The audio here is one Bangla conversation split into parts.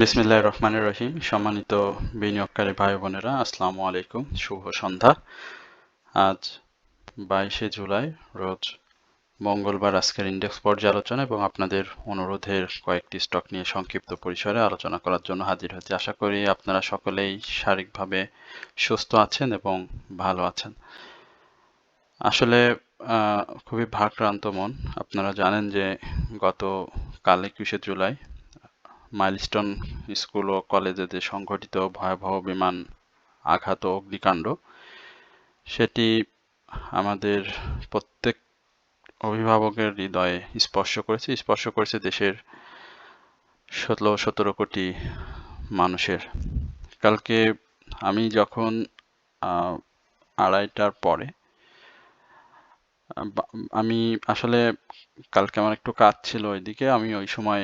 বিসমিল্লাহ রহমান রহিম। সম্মানিত বিনিয়োগকারী ভাই বোনেরা, আসসালামু আলাইকুম। শুভ সন্ধ্যা। আজ বাইশে জুলাই, রোজ মঙ্গলবার আজকের ইন্ডেক্স পর্যালোচনা এবং আপনাদের অনুরোধের কয়েকটি স্টক নিয়ে সংক্ষিপ্ত পরিসরে আলোচনা করার জন্য হাজির হয়েছি। আশা করি আপনারা সকলেই শারীরিকভাবে সুস্থ আছেন এবং ভালো আছেন। আসলে খুবই ভারাক্রান্ত মন। আপনারা জানেন যে গত কাল একুশে জুলাই মাইলস্টোন স্কুল ও কলেজে যে সংঘটিত ভয়াবহ বিমান আঘাত অগ্নিকাণ্ড, সেটি আমাদের প্রত্যেক অভিভাবকের হৃদয়ে স্পর্শ করেছে। স্পর্শ করেছে দেশের ষোলো সতেরো কোটি মানুষের। কালকে আমি যখন আড়াইটার পরে আমি আসলে কালকে আমার একটু কাজ ছিল ওইদিকে, আমি ওই সময়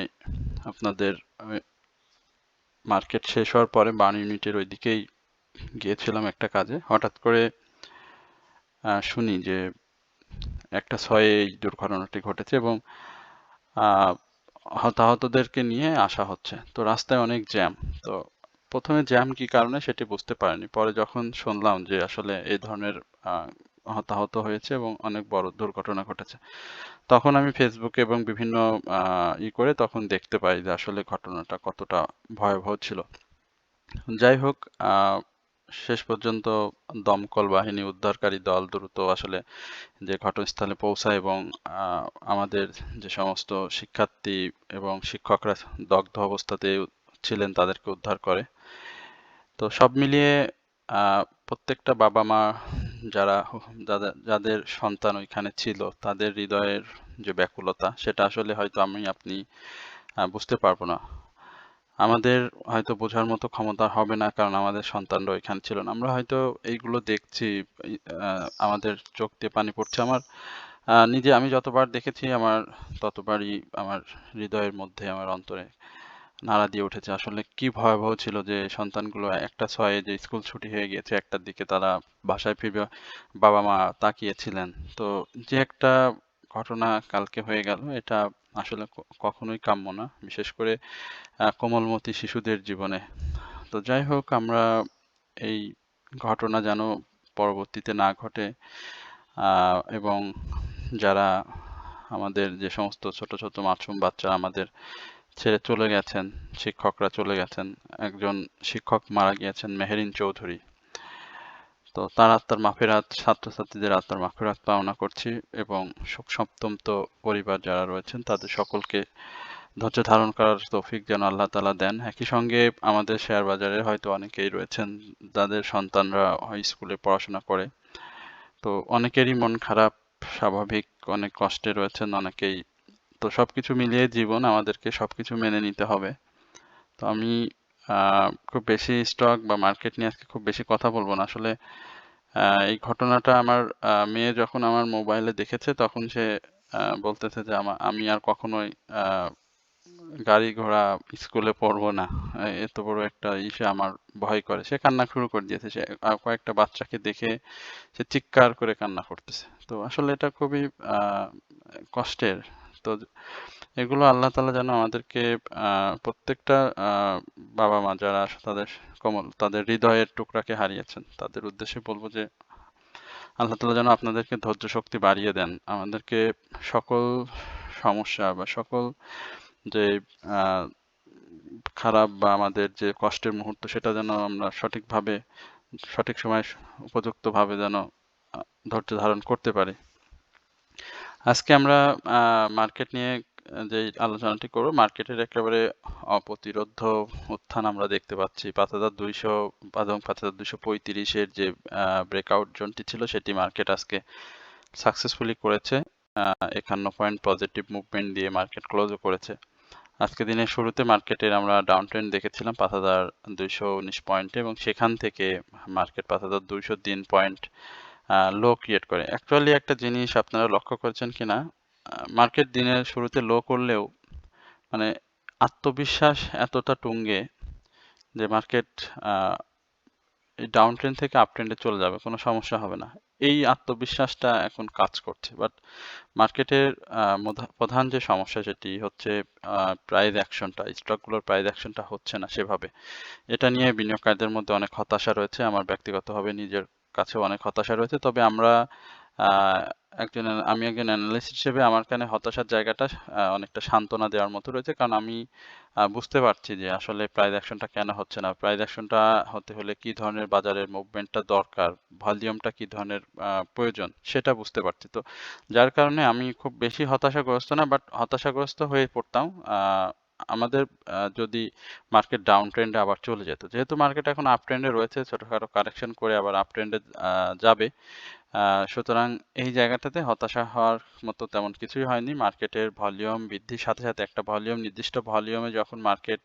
আপনাদের মার্কেট শেষ হওয়ার পরে বার্ন ইউনিটের ওইদিকেই গিয়েছিলাম একটা কাজে। হঠাৎ করে শুনি যে একটা ছয়ে এই দুর্ঘটনাটি ঘটেছে এবং হতাহতদেরকে নিয়ে আসা হচ্ছে। তো রাস্তায় অনেক জ্যাম তো প্রথমে জ্যাম কি কারণে সেটি বুঝতে পারিনি। পরে যখন শুনলাম যে আসলে এই ধরনের হতাহত হয়েছে এবং অনেক বড় দুর্ঘটনা ঘটেছে। তখন আমি ফেসবুকে এবং বিভিন্ন ই করে তখন দেখতে পাই যে আসলে ঘটনাটা কতটা ভয়াবহ ছিল। যাই হোক শেষ পর্যন্ত দমকল বাহিনী, উদ্ধারকারী দল দ্রুত আসলে যে ঘটনাস্থলে পৌঁছায় এবং আমাদের যে সমস্ত শিক্ষার্থী এবং শিক্ষকরা দগ্ধ অবস্থাতে ছিলেন তাদেরকে উদ্ধার করে। তো সব মিলিয়ে প্রত্যেকটা বাবা মা যারা যাদের সন্তান ওইখানে ছিল, তাদের হৃদয়ের যে ব্যাকুলতা, সেটা আসলে হয়তো আমি, আপনি বুঝতে পারব না। আমাদের হয়তো বোঝার মতো ক্ষমতা হবে না, কারণ আমাদের সন্তানরা ওইখানে ছিল না। আমরা হয়তো এইগুলো দেখছি আমাদের চোখ দিয়ে পানি পড়ছে। আমার নিজে আমি যতবার দেখেছি, আমার ততবারই আমার হৃদয়ের মধ্যে, আমার অন্তরে নাড়া দিয়ে উঠেছে। আসলে কি ভয়াবহ ছিল যে, সন্তানগুলো একটা ছয়ে যে স্কুল ছুটি হয়ে গিয়েছে, একটার দিকে তারা বাসায় ফিরবে বাবা মা তাকিয়েছিলেন। তো যে একটা ঘটনা কালকে হয়ে গেল, এটা আসলে কখনোই কাম্য না, বিশেষ করে কোমলমতি শিশুদের জীবনে। তো যাই হোক, আমরা এই ঘটনা যেন পরবর্তীতে না ঘটে এবং যারা আমাদের যে সমস্ত ছোট ছোট মাসুম বাচ্চা আমাদের ছেড়ে চলে গেছেন, শিক্ষকরা চলে গেছেন। একজন শিক্ষক মারা গিয়েছেন, মেহেরিন চৌধুরী। তো তার আত্মার মাফেরাত, ছাত্রছাত্রীদের আত্মার মাফেরাত পাওনা করছি এবং শোক সপ্তমত পরিবার যারা রয়েছেন, তাদের সকলকে ধৈর্য ধারণ করার তৌফিক যেন আল্লাহ তালা দেন। একই সঙ্গে আমাদের শেয়ার বাজারে হয়তো অনেকেই রয়েছেন যাদের সন্তানরা স্কুলে পড়াশোনা করে। তো অনেকেরই মন খারাপ, স্বাভাবিক, অনেক কষ্টে রয়েছেন, অনেকেই তো সবকিছু মিলিয়ে জীবন আমাদেরকে সবকিছু মেনে নিতে হবে। তো আমি খুব বেশি স্টক বা মার্কেট নিয়ে আজকে খুব বেশি কথা বলব না। আসলে এই ঘটনাটা আমার মেয়ে যখন আমার মোবাইলে দেখেছে তখন সে বলতেছে যে আমি আর কখনোই গাড়ি ঘোড়া স্কুলে পড়ব না। এত বড় একটা ইসে আমার ভয় করে। সে কান্না শুরু করে দিয়েছে। সে কয়েকটা বাচ্চাকে দেখে সে চিৎকার করে কান্না করতেছে। তো আসলে এটা খুবই কষ্টের তো এগুলো আল্লাহ তালা যেন আমাদেরকে প্রত্যেকটা বাবা মা যারা তাদের কমল, তাদের হৃদয়ের টুকরাকে হারিয়েছেন। তাদের উদ্দেশ্যে বলব যে, আল্লাহ তালা যেন আপনাদেরকে ধৈর্য শক্তি বাড়িয়ে দেন। আমাদেরকে সকল সমস্যা বা সকল যে খারাপ বা আমাদের যে কষ্টের মুহূর্ত সেটা যেন আমরা সঠিকভাবে, সঠিক সময় উপযুক্তভাবে যেন ধৈর্য ধারণ করতে পারি। আজকে আমরা মার্কেট নিয়ে, যে আলোচনাটি করব মার্কেটের একেবারে অপ্রতিরোধ উত্থান আমরা দেখতে পাচ্ছি। পাঁচ হাজার দুইশো এবং পাঁচ হাজার দুইশো পঁয়ত্রিশের যে ব্রেকআউট জোনটি ছিল, সেটি মার্কেট আজকে সাকসেসফুলি করেছে। একান্ন পয়েন্ট পজিটিভ মুভমেন্ট দিয়ে মার্কেট ক্লোজও করেছে। আজকে দিনের শুরুতে মার্কেটের আমরা ডাউন ট্রেন্ড দেখেছিলাম, পাঁচ হাজার দুইশো উনিশ পয়েন্টে এবং সেখান থেকে মার্কেট পাঁচ হাজার দুইশো তিন পয়েন্ট লো ক্রিয়েট করে। অ্যাকচুয়ালি একটা জিনিস আপনারা লক্ষ্য করেছেন কিনা মার্কেট দিনের শুরুতে লো করলেও মানে আত্মবিশ্বাস এতটা টুঙ্গে যে মার্কেট ডাউন ট্রেন্ড থেকে আপ ট্রেন্ডে চলে যাবে, কোনো সমস্যা হবে না। এই আত্মবিশ্বাসটা এখন কাজ করছে। বাট মার্কেটের প্রধান যে সমস্যা সেটি হচ্ছে প্রাইস অ্যাকশনটা স্টকগুলোর প্রাইস অ্যাকশনটা হচ্ছে না সেভাবে। এটা নিয়ে বিনিয়োগকারীদের মধ্যে অনেক হতাশা রয়েছে। আমার ব্যক্তিগতভাবে নিজের কাছেও অনেক হতাশা রয়েছে। তবে আমরা একজন আমি একজন অ্যানালিস্ট হিসেবে আমার কানে হতাশার জায়গাটা অনেকটা সান্ত্বনা দেওয়ার মতো রয়েছে। কারণ আমি বুঝতে পারছি যে আসলে প্রাইস অ্যাকশনটা কেন হচ্ছে না। প্রাইস অ্যাকশনটা হতে হলে কি ধরনের বাজারের মুভমেন্টটা দরকার? ভলিউমটা কি ধরনের প্রয়োজন? সেটা বুঝতে পারছি। তো যার কারণে আমি খুব বেশি হতাশাগ্রস্ত না বাট হতাশাগ্রস্ত হয়ে পড়তাম। আমাদের যদি মার্কেট ডাউন ট্রেন্ডে আবার চলে যেত। যেহেতু মার্কেট এখন আপ ট্রেন্ডে রয়েছে, ছোটখাটো কারেকশন করে আবার আপ ট্রেন্ডে যাবে। সুতরাং এই জায়গাটাতে হতাশা হওয়ার মতো তেমন কিছুই হয়নি। মার্কেটের ভলিউম বৃদ্ধির সাথে সাথে একটা ভলিউম নির্দিষ্ট ভলিউমে যখন মার্কেট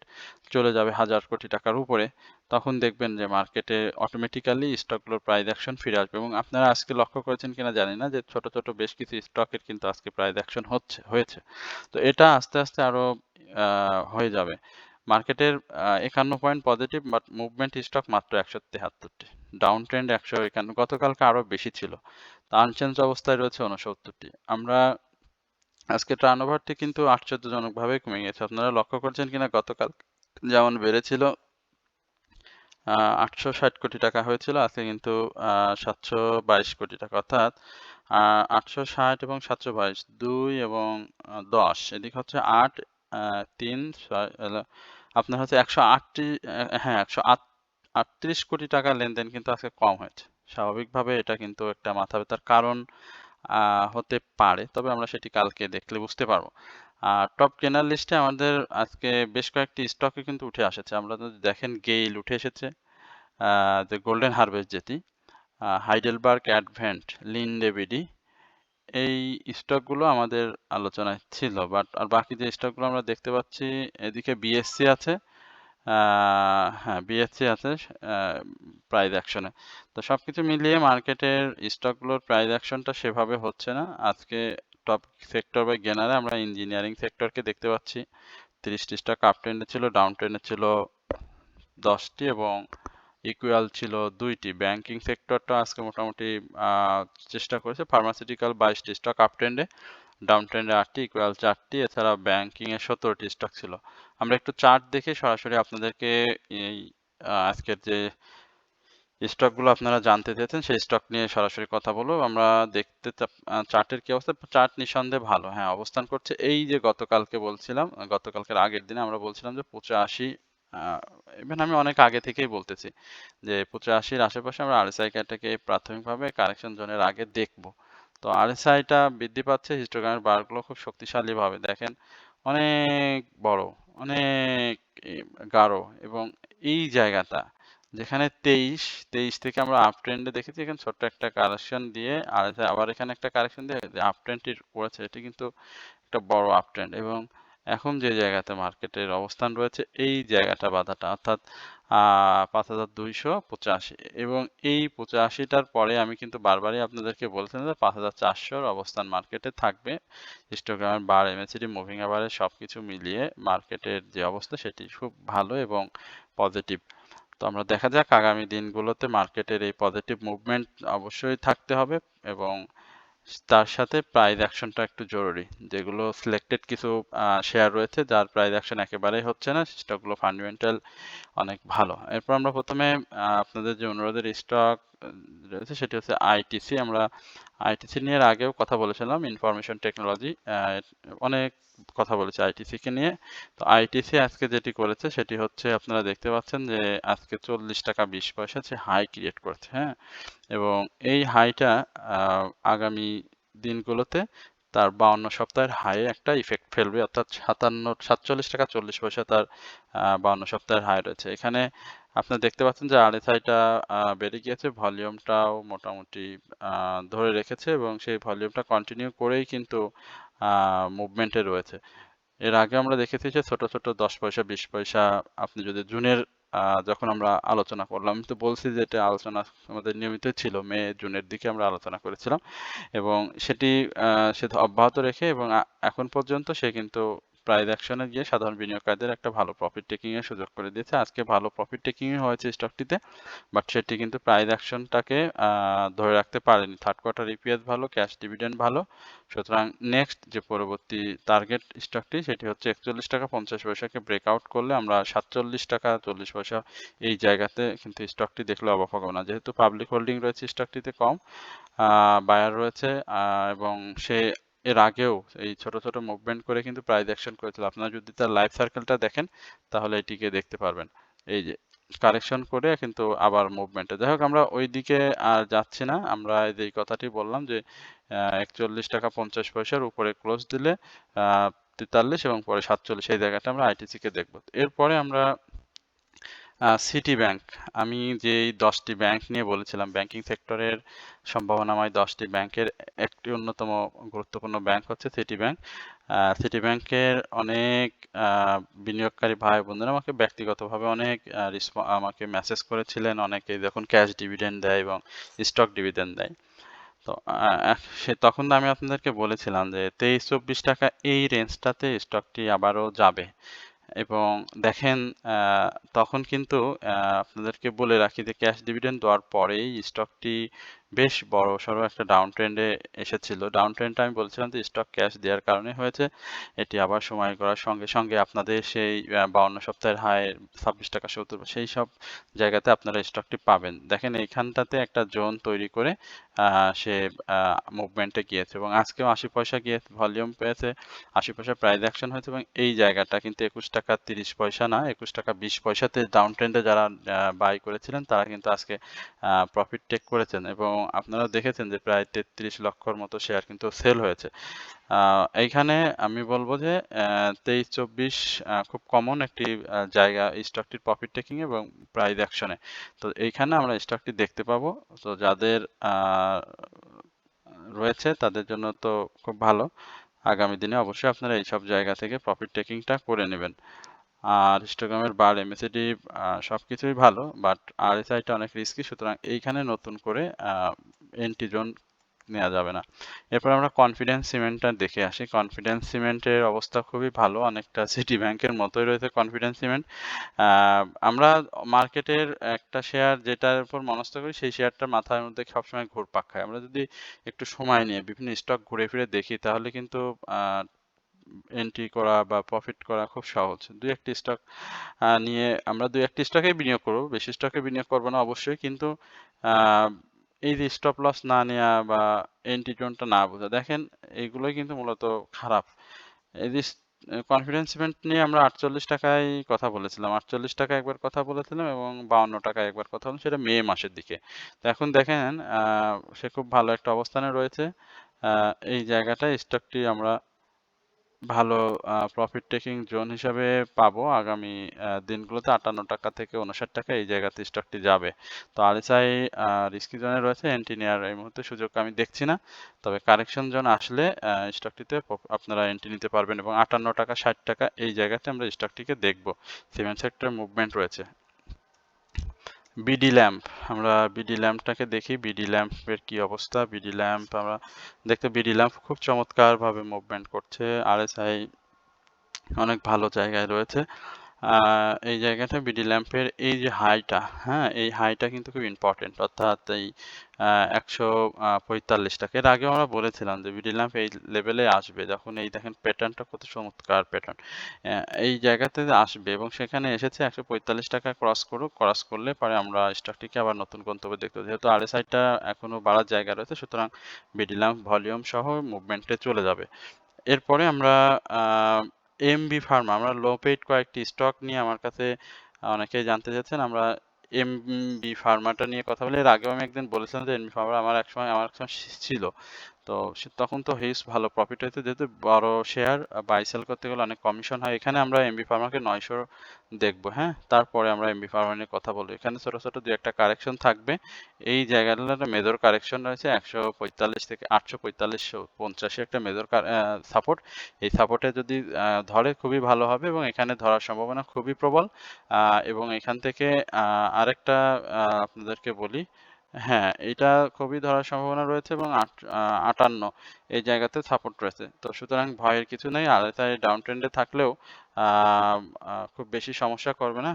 চলে যাবে হাজার কোটি টাকার উপরে, তখন দেখবেন যে মার্কেটে অটোমেটিক্যালি স্টকগুলোর প্রাইস অ্যাকশন ফিরে আসবে। এবং আপনারা আজকে লক্ষ্য করেছেন কিনা জানি না যে ছোট ছোট বেশ কিছু স্টকের কিন্তু আজকে প্রাইস অ্যাকশন হচ্ছে, হয়েছে। তো এটা আস্তে আস্তে আরও হয়ে যাবে। মার্কেটের একান্ন point positive but movement stock মাত্র একশো তেহাত্তরটি। ডাউন ট্রেন্ড একশো একান্ন, গতকালকে আরও বেশি ছিল। তা আনচেঞ্জ অবস্থায় রয়েছে উনসত্তরটি আমরা আজকে টার্ন ওভারটি কিন্তু আশ্চর্যজনকভাবে কমে গেছে আপনারা লক্ষ্য করছেন কিনা, গতকাল যেমন বেড়েছিল আটশো ষাট কোটি টাকা হয়েছিল, আজকে কিন্তু সাতশো বাইশ কোটি টাকা। অর্থাৎ আটশো ষাট এবং সাতশো বাইশ, দুই এবং দশ। এদিক হচ্ছে আট তিন, ছয় আপনার হচ্ছে একশো আটটি হ্যাঁ একশো আট, আটত্রিশ কোটি টাকা লেনদেন কিন্তু আজকে কম হয়েছে। স্বাভাবিকভাবে এটা কিন্তু একটা মাথা ব্যথার কারণ হতে পারে, তবে আমরা সেটি কালকে দেখলে বুঝতে পারব। আর টপ কেনার লিস্টে আমাদের আজকে বেশ কয়েকটি স্টকে কিন্তু উঠে এসেছে আমরা যদি দেখেন গেইল উঠে এসেছে যে গোল্ডেন হারভেস্ট যেটি হাইডেলবার্গ, অ্যাডভেন্ট লিন ডেভিডি এই স্টকগুলো আমাদের আলোচনায় ছিল বাট আর বাকি যে স্টকগুলো আমরা দেখতে পাচ্ছি, এদিকে বিএসসি আছে হ্যাঁ বিএসসি আছে প্রাইস অ্যাকশনে তো সব কিছু মিলিয়ে মার্কেটের স্টকগুলোর প্রাইস অ্যাকশনটা সেভাবে হচ্ছে না। আজকে টপ সেক্টর বা গেনারে আমরা ইঞ্জিনিয়ারিং সেক্টরকে দেখতে পাচ্ছি। তিরিশটি স্টক আপ ট্রেন্ডে ছিল ডাউন ট্রেন্ডে ছিল দশটি এবং ইকুয়াল ছিল দুইটি। ব্যাংকিং সেক্টরটা আজকে মোটামুটি চেষ্টা করেছে। ফার্মাসিউটিক্যাল বাইশটি স্টক আপ ট্রেন্ডে ডাউন ট্রেন্ডে আটটি ইকুয়াল চারটি। এছাড়া ব্যাংকিং এর সতেরোটি স্টক ছিল। আমরা একটু চার্ট দেখে সরাসরি আপনাদেরকে এই আজকের যে স্টকগুলো আপনারা জানতে চেয়েছেন, সেই স্টক নিয়ে সরাসরি কথা বলব। আমরা দেখতে চার্টের কি অবস্থা? চার্ট নিঃসন্দেহে ভালো। হ্যাঁ অবস্থান করছে। এই যে গতকালকে বলছিলাম, গতকালকের আগের দিনে আমরা বলছিলাম যে পঁচাশি ইভেন আমি অনেক আগে থেকেই বলতেছি যে পঁচাশির আশেপাশে আমরা আরএসআই ক্যাটাকে প্রাথমিকভাবে কারেকশন জোনের আগে দেখব। তো আরএসআইটা বৃদ্ধি পাচ্ছে হিস্টোগ্রামের বারগুলো খুব শক্তিশালীভাবে দেখেন। অনেক বড়, অনেক গাঢ় এবং এই জায়গাটা যেখানে তেইশ তেইশ থেকে আমরা আপ ট্রেন্ডে দেখেছি, এখানে ছোট্ট একটা কারেকশন দিয়ে আর আবার এখানে একটা কারেকশন দিয়ে আপ ট্রেন্ডটি করেছে, এটি কিন্তু একটা বড় আপ ট্রেন্ড এবং এখন যে জায়গাতে মার্কেটের অবস্থান রয়েছে, এই জায়গাটা বাধাটা, অর্থাৎ পাঁচ হাজার দুইশো পঁচাশি। এবং এই পঁচাশিটার পরে আমি কিন্তু বারবারই আপনাদেরকে বলছিলাম যে পাঁচ হাজার চারশোর অবস্থান মার্কেটে থাকবে। হিস্টোগ্রামের বার এমএসিডি মুভিং আবারের সব কিছু মিলিয়ে মার্কেটের যে অবস্থা, সেটি খুব ভালো এবং পজিটিভ তো আমরা দেখা যাক আগামী দিনগুলোতে মার্কেটের এই পজিটিভ মুভমেন্ট অবশ্যই থাকতে হবে এবং তার সাথে প্রাইস অ্যাকশনটা একটু জরুরি। যেগুলো সিলেক্টেড কিছু শেয়ার রয়েছে, যার প্রাইজ অ্যাকশন একেবারেই হচ্ছে না স্টকগুলো ফান্ডামেন্টাল অনেক ভালো। এরপর আমরা প্রথমে আপনাদের যে অনুরোধের স্টক রয়েছে, সেটি হচ্ছে আইটিসি আমরা আইটিসি নিয়ে আগেও কথা বলেছিলাম ইনফরমেশন টেকনোলজি অনেক কথা বলেছি আইটিসি কে নিয়ে। তো আইটিসি আজকে যেটি করেছে, সেটি হচ্ছে আপনারা দেখতে পাচ্ছেন যে আজকে চল্লিশ টাকা বিশ পয়সা হচ্ছে হাই ক্রিয়েট করেছে হ্যাঁ? এবং এই হাইটা আগামী দিনগুলোতে তার বাউন্ন সপ্তাহের হাই একটা ইফেক্ট ফেলবে, অর্থাৎ সাতান্ন, সাতচল্লিশ টাকা চল্লিশ পয়সা তার বাউন্ন সপ্তাহের হাই রয়েছে। এখানে আপনি দেখতে পাচ্ছেন যে আরএসআইটা বেড়ে গিয়েছে ভলিউমটাও মোটামুটি ধরে রেখেছে এবং সেই ভলিউমটা কন্টিনিউ করেই কিন্তু মুভমেন্টে রয়েছে। এর আগে আমরা দেখেছি যে ছোট ছোট দশ পয়সা, বিশ পয়সা, আপনি যদি জুনের যখন আমরা আলোচনা করলাম আমি তো বলছি যে এটা আলোচনা আমাদের নিয়মিত ছিল, মে, জুনের দিকে আমরা আলোচনা করেছিলাম এবং সেটি সে অব্যাহত রেখে এবং এখন পর্যন্ত সে কিন্তু প্রাইস অ্যাকশনে গিয়ে সাধারণ বিনিয়োগকারীদের একটা ভালো প্রফিট টেকিং এর সুযোগ করে দিয়েছে। আজকে ভালো প্রফিট টেকিং হয়েছে স্টকটিতে বাট সেটি কিন্তু প্রাইস অ্যাকশনটাকে ধরে রাখতে পারেনি। থার্ড কোয়ার্টার ইপিএস ভালো ক্যাশ ডিভিডেন্ড ভালো। সুতরাং নেক্সট যে পরবর্তী টার্গেট স্টকটি সেটি হচ্ছে একচল্লিশ টাকা পঞ্চাশ পয়সাকে ব্রেকআউট করলে আমরা সাতচল্লিশ টাকা চল্লিশ পয়সা এই জায়গাতে কিন্তু স্টকটি দেখলে অবাক হবে না। যেহেতু পাবলিক হোল্ডিং রয়েছে স্টকটিতে কম বায়ার রয়েছে এবং সে এর আগেও এই ছোট ছোট মুভমেন্ট করে কিন্তু প্রাইস অ্যাকশন করেছিল। আপনারা যদি তার লাইফ সার্কেলটা দেখেন, তাহলে এটিকে দেখতে পারবেন। এই যে কারেকশন করে কিন্তু আবার মুভমেন্টে যাই হোক, আমরা ওই দিকে আর যাচ্ছি না। আমরা এই কথাটি বললাম যে একচল্লিশ টাকা পঞ্চাশ পয়সার উপরে ক্লোজ দিলে তেতাল্লিশ এবং পরে সাতচল্লিশ, এই জায়গাটা আমরা আইটিসি কে দেখব। এরপরে আমরা সিটি ব্যাংক আমি যে দশটি ব্যাংক নিয়ে বলেছিলাম ব্যাংকিং সেক্টরের সম্ভাবনাময় দশটি ব্যাংকের একটি অন্যতম গুরুত্বপূর্ণ ব্যাংক হচ্ছে সিটি ব্যাংক সিটি ব্যাংকের অনেক বিনিয়োগকারী ভাই বোনেরা আমাকে ব্যক্তিগতভাবে অনেক আমাকে মেসেজ করেছিলেন। অনেকে যখন ক্যাশ ডিভিডেন্ড দেয় এবং স্টক ডিভিডেন্ড দেয়। তো সে তখন আমি আপনাদেরকে বলেছিলাম যে তেইশ চব্বিশ টাকা এই রেঞ্জটাতে স্টকটি আবারও যাবে। এবং দেখেন তখন কিন্তু আপনাদেরকে বলে রাখি যে ক্যাশ ডিভিডেন্ড দেওয়ার পরেই স্টকটি বেশ বড় সড়ো একটা ডাউন ট্রেন্ডে এসেছিল। ডাউন ট্রেন্ডটা আমি বলছিলাম যে স্টক ক্যাশ দেওয়ার কারণে হয়েছে। এটি আবার সময় করার সঙ্গে সঙ্গে আপনাদের সেই বাউন্ন সপ্তাহের হাই ছাব্বিশ টাকা সত্তর সেই সব জায়গাতে আপনারা স্টকটি পাবেন। দেখেন এইখানটাতে একটা জোন তৈরি করে সে মুভমেন্টে গিয়েছে এবং আজকেও আশি পয়সা গিয়ে ভলিউম পেয়েছে, আশি পয়সা প্রাইস অ্যাকশন হয়েছে এবং এই জায়গাটা কিন্তু একুশ টাকা তিরিশ পয়সা না, একুশ টাকা বিশ পয়সাতে ডাউন ট্রেন্ডে যারা বাই করেছিলেন তারা কিন্তু আজকে প্রফিট টেক করেছেন এবং আপনারা দেখেছেন যে প্রায় তেত্রিশ লক্ষর মতো শেয়ার কিন্তু সেল হয়েছে। এইখানে আমি বলব যে তেইশ, চব্বিশ খুব কমন একটি জায়গা স্টকটির প্রফিট টেকিং এবং প্রাইস অ্যাকশনে তো এইখানে আমরা স্টকটি দেখতে পাবো। তো যাদের রয়েছে তাদের জন্য তো খুব ভালো। আগামী দিনে অবশ্যই আপনারা এইসব জায়গা থেকে প্রফিট টেকিংটা করে নেবেন। আর হিস্টোগ্রামের বার এমএসিডি সব কিছুই ভালো বাট আরএসআইটা অনেক রিস্কি সুতরাং এইখানে নতুন করে এন্টি জোন নেওয়া যাবে না। এরপর আমরা কনফিডেন্স সিমেন্টটা দেখে আসি। কনফিডেন্স সিমেন্টের অবস্থা খুবই ভালো, অনেকটা সিটি ব্যাংকের মতোই রয়েছে কনফিডেন্স সিমেন্ট আমরা মার্কেটের একটা শেয়ার যেটার উপর মনস্থ করি, সেই শেয়ারটার মাথার মধ্যে সবসময় ঘুরপাক খায়। আমরা যদি একটু সময় নিয়ে বিভিন্ন স্টক ঘুরে ফিরে দেখি, তাহলে কিন্তু এন্ট্রি করা বা প্রফিট করা খুব সহজ। দুই একটি স্টক নিয়ে আমরা দুই একটি স্টকে বিনিয়োগ করব। বেশি স্টকে বিনিয়োগ করব না অবশ্যই, কিন্তু এই যে স্টপ লস না নেওয়া বা এন্ট্রি জোনটা না বোঝা, দেখেন এইগুলোই কিন্তু মূলত খারাপ। এই যে কনফিডেন্স ইভেন্ট নিয়ে আমরা আটচল্লিশ টাকায় কথা বলেছিলাম। আটচল্লিশ টাকা একবার কথা বলেছিলাম এবং বাউন্ন টাকায় একবার কথা বলেছিলাম, সেটা মে মাসের দিকে। তো এখন দেখেন সে খুব ভালো একটা অবস্থানে রয়েছে। এই জায়গাটায় স্টকটি আমরা ভালো প্রফিট টেকিং জোন হিসাবে পাবো আগামী দিনগুলোতে আটান্ন টাকা থেকে উনষাট টাকা এই জায়গাতে স্টকটি যাবে। তো আরএসআই রিস্কি জোনে রয়েছে এন্ট্রি নেওয়ার এই মুহূর্তে সুযোগ আমি দেখছি না। তবে কারেকশন জোন আসলে স্টকটিতে আপনারা এন্ট্রি নিতে পারবেন এবং আটান্ন টাকা, ষাট টাকা এই জায়গাতে আমরা স্টকটিকে দেখব। সিমেন্ট সেক্টর মুভমেন্ট রয়েছে। BD lamp. আমরা বিডি ল্যাম্পটাকে দেখি, বিডি ল্যাম্পের কি অবস্থা? বিডি ল্যাম্প, আমরা দেখতে, বিডি ল্যাম্প খুব চমৎকারভাবে মুভমেন্ট করছে। আর এস আই অনেক ভালো জায়গায় রয়েছে। এই জায়গাটা বিডি ল্যাম্পের এই যে হাইটা হ্যাঁ এই হাইটা কিন্তু খুব ইম্পর্টেন্ট অর্থাৎ এই একশো পঁয়তাল্লিশ টাকা এর আগেও আমরা বলেছিলাম যে বিডি ল্যাম্প এই লেভেলে আসবে। যখন এই দেখেন প্যাটার্নটা কত চমৎকার প্যাটার্ন এই জায়গাতে আসবে এবং সেখানে এসেছে একশো পঁয়তাল্লিশ টাকা ক্রস করুক ক্রস করলে পরে আমরা স্টকটিকে আবার নতুন গন্তব্যে দেখতে যেহেতু আরএসআইটা এখনও বাড়ার জায়গা রয়েছে, সুতরাং বিডি ল্যাম্প ভলিউম সহ মুভমেন্টে চলে যাবে। এরপরে আমরা এমবি ফার্মা আমরা লো পেড কয়েকটি স্টক নিয়ে আমার কাছে অনেকেই জানতে চাচ্ছেন আমরা এমবি ফার্মাটা নিয়ে কথা বলি। এর আগেও আমি একদিন বলেছিলাম যে এমবি ফার্মা আমার একসময় আমার একসময় ছিল। তো তখন তো হিউজ ভালো প্রফিট হইতো। যেহেতু বড় শেয়ার বাই সেল করতে গেলে অনেক কমিশন হয়। এখানে আমরা এমবি ফার্মাকে নয়শো দেখব হ্যাঁ? তারপরে আমরা এমবি ফার্মা নিয়ে কথা বলব। এখানে ছোট ছোট দু একটা কারেকশন থাকবে। এই জায়গাটা মেজর কারেকশন রয়েছে একশো পঁয়তাল্লিশ থেকে আটশো পঁয়তাল্লিশ, পঞ্চাশে একটা মেজর সাপোর্ট এই সাপোর্টে যদি ধরে খুবই ভালো হবে এবং এখানে ধরার সম্ভাবনা খুবই প্রবল। এবং এখান থেকে আরেকটা আপনাদেরকে বলি হ্যাঁ এটা খুবই ধরার সম্ভাবনা রয়েছে এবং আটান্ন এই জায়গাতে সাপোর্ট রয়েছে। তো সুতরাং ভয়ের কিছু নেই আরএসআই ডাউন ট্রেন্ডে থাকলেও খুব বেশি সমস্যা করবে না।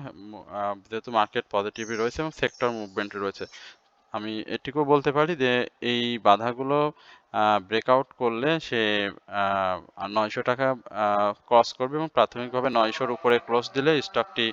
যেহেতু মার্কেট পজিটিভই রয়েছে এবং সেক্টর মুভমেন্ট রয়েছে। আমি এটুকু বলতে পারি যে, এই বাধাগুলো ব্রেকআউট করলে সে নয়শো টাকা ক্রস করবে এবং প্রাথমিকভাবে নয়শোর উপরে ক্লোজ দিলে স্টকটি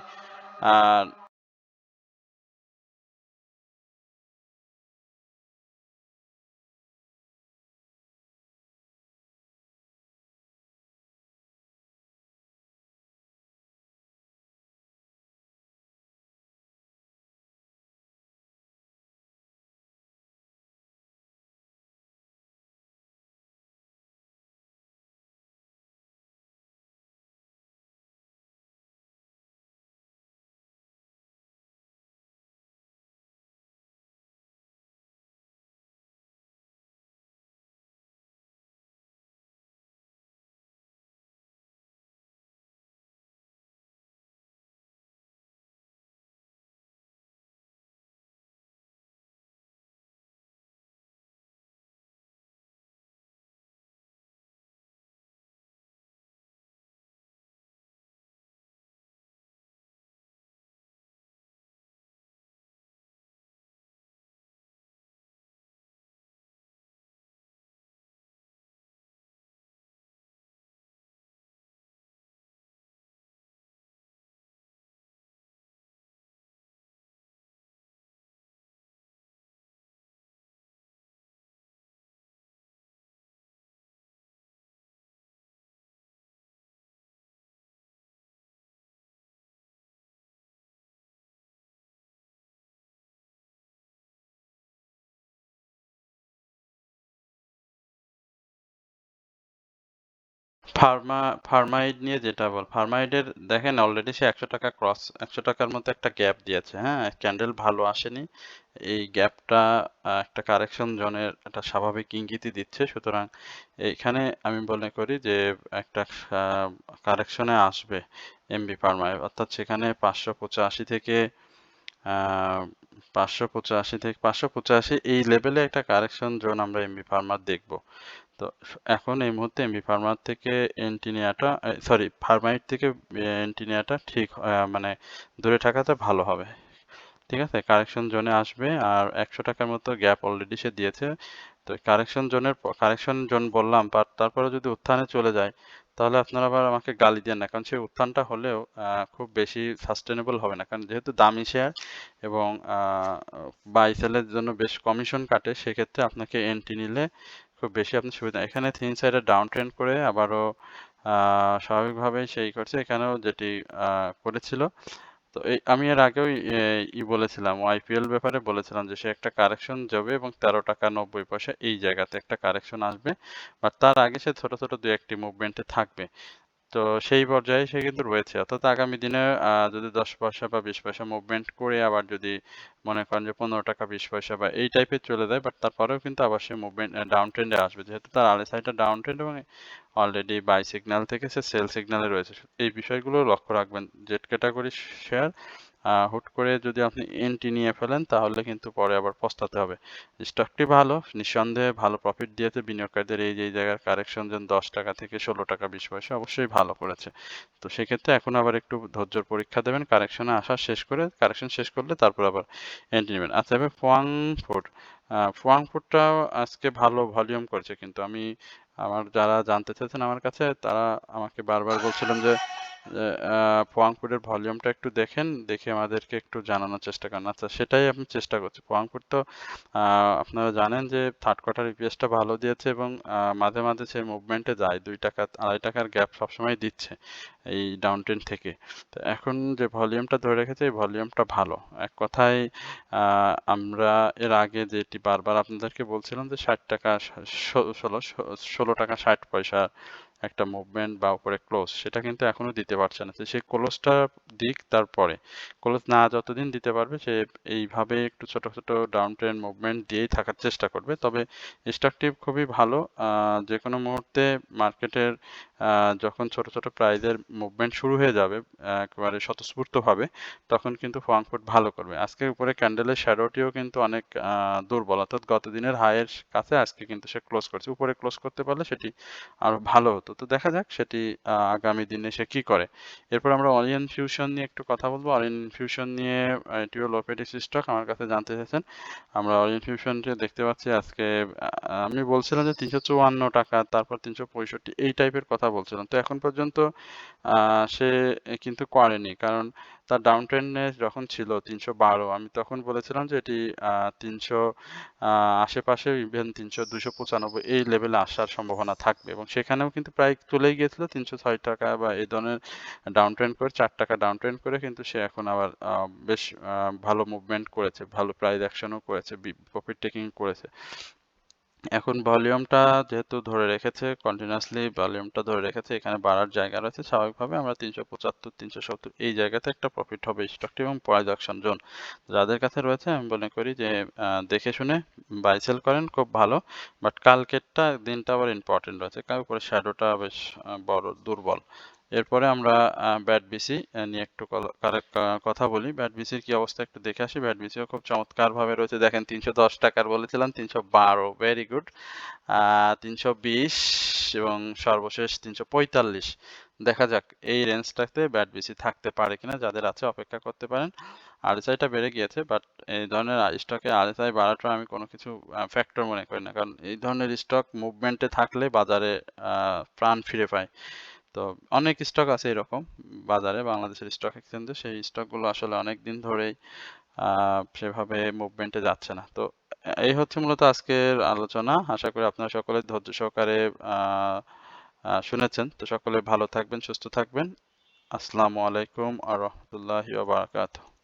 ফার্মা, ফার্মাইড নিয়ে যেটা বল, ফার্মাইডের দেখেন অলরেডি সে একশো টাকা ক্রস একশো টাকার মতো একটা গ্যাপ দিয়েছে হ্যাঁ? ক্যান্ডেল ভালো আসেনি। এই গ্যাপটা একটা কারেকশন জোনের একটা স্বাভাবিক ইঙ্গিতই দিচ্ছে। সুতরাং এখানে আমি মনে করি যে একটা কারেকশনে আসবে এমবি ফার্মায় অর্থাৎ সেখানে পাঁচশো পঁচাশি থেকে পাঁচশো পঁচাশি থেকে, পাঁচশো পঁচাশি এই লেভেলে একটা কারেকশন জোন আমরা এমবি ফার্মার দেখব। তো এখন এই মুহূর্তে এমবি ফার্মার থেকে এন্টি নেওয়াটা সরি, ফার্মাইট থেকে এন্টি নেওয়াটা ঠিক মানে দূরে থাকাতে ভালো হবে। ঠিক আছে? কারেকশন জোনে আসবে আর একশো টাকার মতো গ্যাপ অলরেডি সে দিয়েছে। তো কারেকশন জোনের কারেকশন জোন বললাম, বাট তারপরে যদি উত্থানে চলে যায়, তাহলে আপনারা আবার আমাকে গালি দেন না, কারণ সেই উত্থানটা হলেও খুব বেশি সাস্টেনেবল হবে না। কারণ যেহেতু দামি শেয়ার এবং বাই সেলের জন্য বেশ কমিশন কাটে, সেক্ষেত্রে আপনাকে এন্ট্রি নিলে খুব বেশি আপনার সুবিধা এখানে থিন সাইডে ডাউন ট্রেন্ড করে আবারও স্বাভাবিকভাবেই সেই করছে। এখানেও যেটি করেছিল। তো এই, আমি এর আগেও ই বলেছিলাম আইপিএল ব্যাপারে বলেছিলাম যে সে একটা কারেকশন যাবে এবং তেরো টাকা নব্বই পয়সা এই জায়গাতে একটা কারেকশন আসবে। বা তার আগে সে ছোট ছোট দু একটি মুভমেন্টে থাকবে। তো সেই পর্যায়ে সে কিন্তু রয়েছে। অর্থাৎ আগামী দিনে যদি দশ পয়সা বা বিশ পয়সা মুভমেন্ট করে আবার যদি মনে করেন যে পনেরো টাকা, বিশ পয়সা বা এই টাইপের চলে যায় বাট তারপরেও কিন্তু আবার সে মুভমেন্ট ডাউন ট্রেন্ডে আসবে। যেহেতু তার আলে সাইডটা ডাউন ট্রেন্ড এবং অলরেডি বাই সিগন্যাল থেকে সে সেল সিগন্যালে রয়েছে। এই বিষয়গুলো লক্ষ্য রাখবেন। জেট ক্যাটাগরি শেয়ার হুট করে যদি আপনি এন্ট্রি নিয়ে ফেলেন, তাহলে কিন্তু পরে আবার পস্তাতে হবে। স্টকটি ভালো, নিঃসন্দেহে ভালো প্রফিট দিয়েছে। বিনিয়োগকারীদের এই যে জায়গার কারেকশন যেন দশ টাকা থেকে ষোলো টাকা বিশ পয়সা অবশ্যই ভালো করেছে। তো সেক্ষেত্রে এখন আবার একটু ধৈর্যর পরীক্ষা দেবেন কারেকশনে আসা শেষ করে কারেকশন শেষ করলে তারপর আবার এন্ট্রি নেবেন। আচ্ছা এবার ফোয়াং ফুড ফোয়াং ফুডটাও আজকে ভালো ভলিউম করেছে, কিন্তু আমি, আমার যারা জানতে চেয়েছেন আমার কাছে, তারা আমাকে বারবার বলছিলেন যে পোয়াংপুরের ভলিউমটা একটু দেখেন, দেখে আমাদেরকে একটু জানানোর চেষ্টা করেন। আচ্ছা সেটাই আমি চেষ্টা করছি। পোয়াংপুর তো আপনারা জানেন যে থার্ড কোয়ার্টার ইপিএসটা ভালো দিয়েছে এবং মাঝে মাঝে সেই মুভমেন্টে যায়। দুই টাকা, আড়াই টাকার গ্যাপ সবসময় দিচ্ছে এই ডাউন ট্রেন থেকে। তো এখন যে ভলিউমটা ধরে রেখেছে, এই ভলিউমটা ভালো। এক কথায় আমরা এর আগে যেটি বারবার আপনাদেরকে বলছিলাম যে ষাট টাকা ষোলো ষোলো টাকা ষাট পয়সা একটা মুভমেন্ট বা উপরে ক্লোজ সেটা কিন্তু এখনও দিতে পারছে না। সে ক্লোজটা দিক তারপরে। ক্লোজ না যতদিন দিতে পারবে, সে এইভাবে একটু ছোট ছোট ডাউন ট্রেন মুভমেন্ট দিয়েই থাকার চেষ্টা করবে। তবে স্টকটি খুবই ভালো। যে কোনো মুহূর্তে মার্কেটের যখন ছোট ছোট প্রাইজের মুভমেন্ট শুরু হয়ে যাবে একেবারে স্বতঃস্ফূর্তভাবে, তখন কিন্তু ফ্রাঙ্কফুট ভালো করবে। আজকে উপরে ক্যান্ডেলের শ্যাডোটিও কিন্তু অনেক দুর্বল। অর্থাৎ গত দিনের হাইয়ের কাছে আজকে কিন্তু সে ক্লোজ করছে। উপরে ক্লোজ করতে পারলে সেটি আরও ভালো হতো। তো দেখা যাক সেটি আগামী দিনে সে কি করে। এরপর আমরা অরিয়ন ফিউশন নিয়ে একটু কথা বলব। অরিয়ন ফিউশন নিয়ে এটিও লোপেটিস স্টক আমার কাছে জানতে চাইছেন আমরা অরিয়ন ফিউশনটি দেখতে পাচ্ছি আজকে আমি বলছিলাম যে তিনশো চুয়ান্ন টাকা, তারপর তিনশো পঁয়ষট্টি, এই টাইপের কথা বলছিলাম। তো এখন পর্যন্ত সে কিন্তু করেনি। কারণ তার ডাউন ট্রেন্ডে যখন ছিল তিনশো বারো, আমি তখন বলেছিলাম যে এটি তিনশো আশেপাশে ইভেন তিনশো দুশো পঁচানব্বই এই লেভেলে আসার সম্ভাবনা থাকবে। এবং সেখানেও কিন্তু প্রায় চলেই গিয়েছিল তিনশো ছয় টাকা বা এই ধরনের ডাউন ট্রেন্ড করে, চার টাকা ডাউন ট্রেন্ড করে কিন্তু সে এখন আবার বেশ ভালো মুভমেন্ট করেছে, ভালো প্রাইস অ্যাকশনও করেছে প্রফিট টেকিং করেছে। এখন ভলিউমটা যেহেতু ধরে রেখেছে কন্টিনিউয়াসলি ভলিউমটা ধরে রেখেছে, এখানে বাড়ার জায়গা রয়েছে, স্বাভাবিকভাবে আমরা তিনশো পঁচাত্তর, তিনশো সত্তর এই জায়গাতে একটা প্রফিট হবে স্টকটি এবং প্রাইজ অকশন জোন যাদের কাছে রয়েছে, আমি মনে করি যে দেখে শুনে বাই সেল করেন, খুব ভালো। বাট কালকেরটা দিনটা আবার ইম্পর্টেন্ট রয়েছে, কারণ উপরে শ্যাডোটা বেশ বড়, দুর্বল। এরপরে আমরা ব্যাট বিসি নিয়ে একটু কথা বলি। ব্যাট বিসির কি অবস্থা একটু দেখে আসি। ব্যাট বিসিও খুব চমৎকার ভাবে রয়েছে। দেখেন, তিনশো দশ টাকার বলেছিলাম, তিনশো বারো ভেরি গুড তিনশো বিশ এবং সর্বশেষ তিনশো পঁয়তাল্লিশ। দেখা যাক, এই রেঞ্জটাতে ব্যাট বিসি থাকতে পারে কিনা, যাদের আছে অপেক্ষা করতে পারেন। আরএসআইটা বেড়ে গিয়েছে বাট এই ধরনের স্টকে আরএসআই বাড়াটা আমি কোনো কিছু ফ্যাক্টর মনে করি না। কারণ এই ধরনের স্টক মুভমেন্টে থাকলে বাজারে প্রাণ ফিরে পায়। তো অনেক স্টক আছে এরকম বাজারে, বাংলাদেশের স্টক এক্সচেঞ্জে সেই স্টকগুলো আসলে অনেক দিন ধরেই সেভাবে মুভমেন্টে যাচ্ছে না। তো এই হচ্ছে মূলত আজকের আলোচনা। আশা করি আপনারা সকলে ধৈর্য সহকারে শুনেছেন। তো সকলে ভালো থাকবেন, সুস্থ থাকবেন। আসসালামু আলাইকুম আ রহমতুল্লাহি বারাকাতুহু।